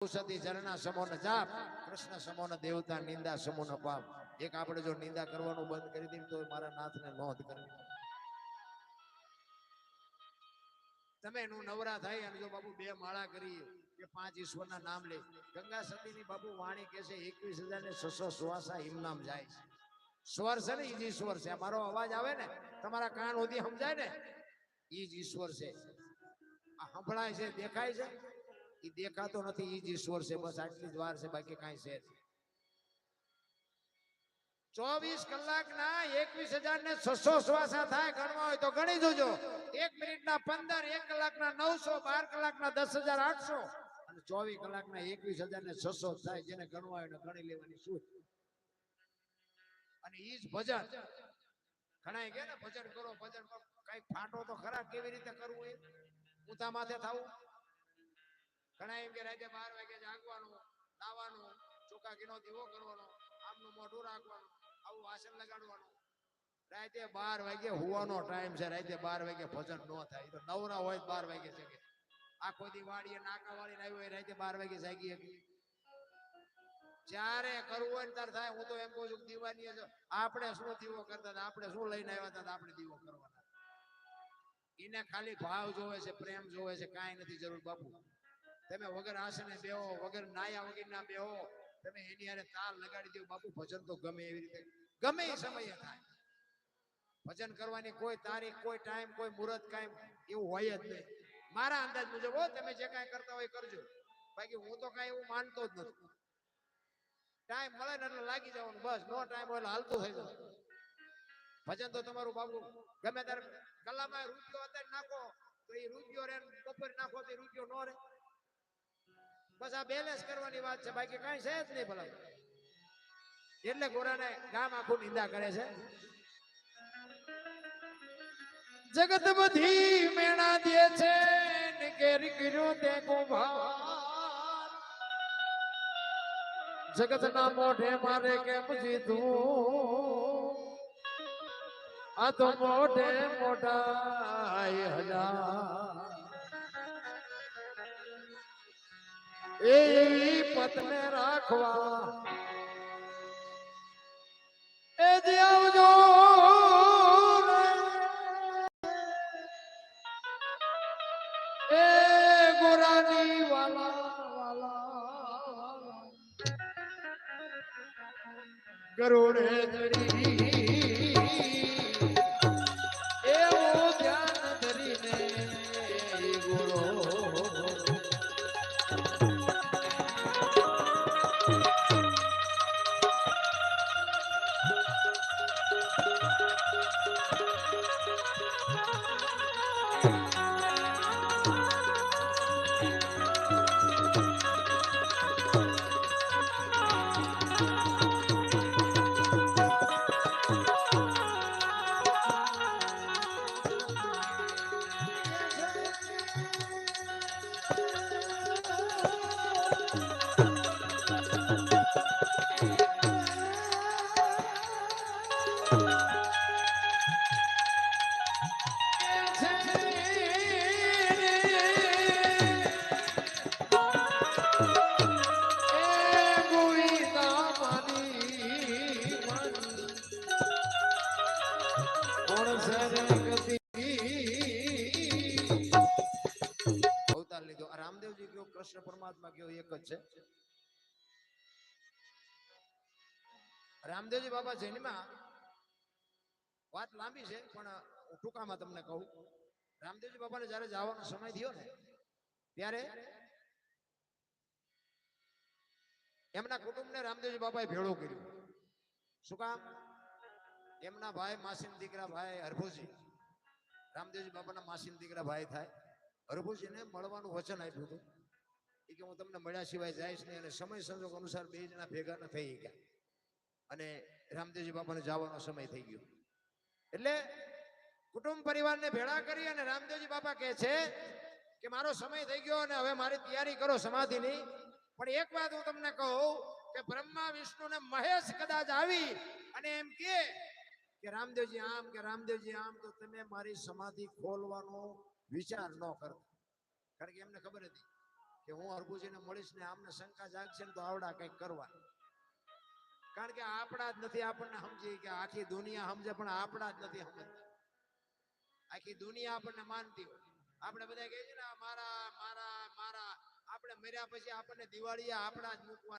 ઔષધિ ઝરણા સમોન જાપ, કૃષ્ણ સમોન દેવતા નિંદા સમોન પાપ. એક આપણે જો નિંદા કરવાનું બંધ કરી દઈએ તો મારા નાથને નોંધ કરવી તમે એનું નવરા થાય અને જો બાબુ બે માળા કરી કે પાંચ ઈશ્વરના નામ લે. ગંગા સતીની બાબુ વાણી કહે છે, એકવીસ હજાર ને છસો સુવાસા હિમનામ જાય છે. સ્વર છે ને ઈજ ઈશ્વર છે. મારો અવાજ આવે ને, તમારા કાન સુધી સમજાય ને, ઈ જ ઈશ્વર છે. આ સંભળાય છે, દેખાય છે. ઈ દેખાતો નથી એ જ ઈશ્વર છે, બસ આટલી જ વાર છે, બાકી કાંઈ છે ચોવીસ કલાકના એકવીસ હજાર ને છસો શ્વાસા થાય ગણવા હોય તો ગણી જોજો. એક મિનિટના પંદર, એક કલાકના નવસો, બાર કલાકના દસ હજાર આઠસો. અને ચોવીસ કલાકના એકવીસ હજાર ને છસો થાય, જેને ગણવા હોય ગણી લેવાની શું? અને ઈ જ ભજન. ઘણા કે ને, ભજન કરો ભજન કરો. કઈ ફાટો તો ખરા, કેવી રીતે કરવું એ? ઊંચા માથે થવું? ઘણા એમ કે રાતે બાર વાગે જાગવાનું, નાવાનું, ચોખા ઘીનો દીવો કરવાનો, આમનું મોઢું રાખવાનું, આવું વાસણ લગાડવાનું. રાતે બાર વાગે હોવાનો ટાઈમ છે, રાતે બાર વાગે ભજન ન થાય. તો નવરા હોય બાર વાગે જગે. આખો દી વાડીએ નાકા વાળી આવ્યો હોય, રાતે બાર વાગે જાગી હતી જ્યારે કરવું હોય ત્યારે થાય. હું તો એમ કહું છું દીવાની આપણે શું દીવો કરતા હતા? આપણે શું લઈને આવ્યા હતા? આપણે દીવો કરવાના. એને ખાલી ભાવ જોવે છે, પ્રેમ જોવે છે, કાંઈ નથી જરૂર બાપુ. તમે વગર આસને બેહો, વગર નાયા વગર ના બેહો, તમે એની હારે તાલ લગાડી દો, બાપુ, ભજન તો ગમે એવી રીતે. ગમે એ સમયે થાય. ભજન કરવાની કોઈ તારીખ, કોઈ ટાઈમ, કોઈ મુહૂર્ત કાંઈ એવું હોય જ નહીં. મારા અંદાજ મુજબ, હો, તમે જે કાંઈ કરતા હોય કરજો. બાકી હું તો કાંઈ એવું માનતો જ નથી. ટાઈમ મળે ને એટલે લાગી જવાનું, બસ. નો ટાઈમ હોય એટલે હાલતું થઈ જવાનું. ભજન તો તમારું બાબુ ગમે ત્યારે કલામાં રૂપિયો અત્યારે નાખો, તો એ રૂપિયો રે બપોર નાખો તો રૂપિયો નો રે. બસ આ બેલેન્સ કરવાની વાત છે. બાકી કાંઈ છે જ નહીં ભલા. એટલે ગોરાને ગામ આખું નિંદા કરે છે. જગત બધી મેણા દે છે. ને કેરી કર્યો તે કુંભાર. જગત ના મોઢે મારે કેમ જીધું આ તો મોઢે મોઢા હજાર. એ પતને રાખવા એ જે આવજો. એ ગોરાની વાલા વાલા પરમાત્મા કયો એક જ છે? રામદેવજી બાબા જૈનમાં વાત લાંબી છે, પણ હું ટૂંકામાં તમને કહું. રામદેવજી બાબાને જયારે જવાનો સમય થયો ને, ત્યારે એમના કુટુંબને રામદેવજી બાબાએ ભેળો કર્યું. શું કામ? એમના ભાઈ, માસીન દીકરા ભાઈ, હરભુજી. રામદેવજી બાબાના માસીન દીકરા ભાઈ થાય. હરભુજીને મળવાનું વચન આપ્યું હતું. એ કે હું તમને મળ્યા સિવાય જઈશ નહીં અને સમય સંજોગ અનુસાર બે જણા ભેગા ન થઈ ગયા અને રામદેવજી બાપાને જવાનો સમય થઈ ગયો. એટલે કુટુંબ પરિવારને ભેળા કરી અને રામદેવજી બાપા કહે છે કે મારો સમય થઈ ગયો અને હવે મારી તૈયારી કરો સમાધિની. પણ એક વાત હું તમને કહું કે બ્રહ્મા, વિષ્ણુ ને મહેશ કદાચ આવી અને એમ કે કે રામદેવજી આમ, કે રામદેવજી આમ, તો તમે મારી સમાધિ ખોલવાનો વિચાર ન કરતા. કારણ કે એમને ખબર હતી. કે હું હરગુજીને મળીશ ને આમને શંકા જાગશે ને તો આવડા કંઈક કરવા. કારણ કે આપણા જ નથી આપણને સમજી કે આખી દુનિયા સમજે, પણ આપણા જ નથી સમજતા. આખી દુનિયા આપણને માનતી હોય. આપણે બધા કહીએ ને મારા મારા મારા, આપણે મર્યા પછી આપણને દિવાળીએ આપણા જ મૂકવાના